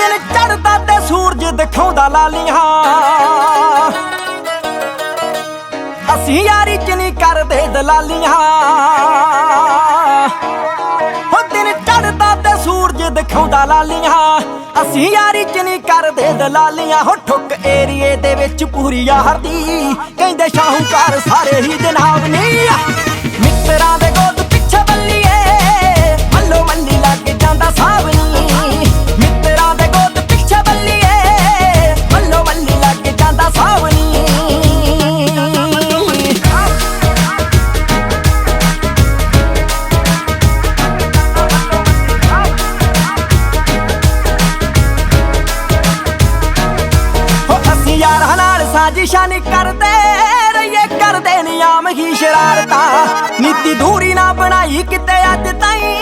ਦਿਨ ਚੜਦਾ ਤੇ ਸੂਰਜ ਦਿਖਾਉਂਦਾ ਲਾਲੀਆਂ। ਅਸੀਂ ਯਾਰੀ ਚ ਨਹੀਂ ਕਰਦੇ ਦਲਾਲੀਆਂ। ਹੋ ਦਿਨ ਚੜਦਾ ਤੇ ਸੂਰਜ ਦਿਖਾਉਂਦਾ ਲਾਲੀਆਂ। ਅਸੀਂ ਯਾਰੀ ਚ ਨਹੀਂ ਕਰਦੇ ਦਲਾਲੀਆਂ। ਹੋ ਠੁੱਕ ਏਰੀਏ ਦੇ ਵਿੱਚ ਪੂਰੀ ਯਾਰ ਦੀ ਕਹਿੰਦੇ ਸ਼ਾਹੂਕਾਰ ਸਾਰੇ ਹੀ ਜਨਾਬ ਨਹੀਂ ਯਾਰਾਂ ਨਾਲ ਸਾਜ਼ਿਸ਼ਾਂ ਨਹੀਂ ਕਰਦੇ, ਰਹੀਏ ਕਰਦੇ ਨੀ ਆਮ ਹੀ ਸ਼ਰਾਰਤਾਂ। ਨੀਤੀ ਦੂਰੀ ਨਾ ਬਣਾਈ ਕਿਤੇ ਅੱਜ ਤਾਈਂ।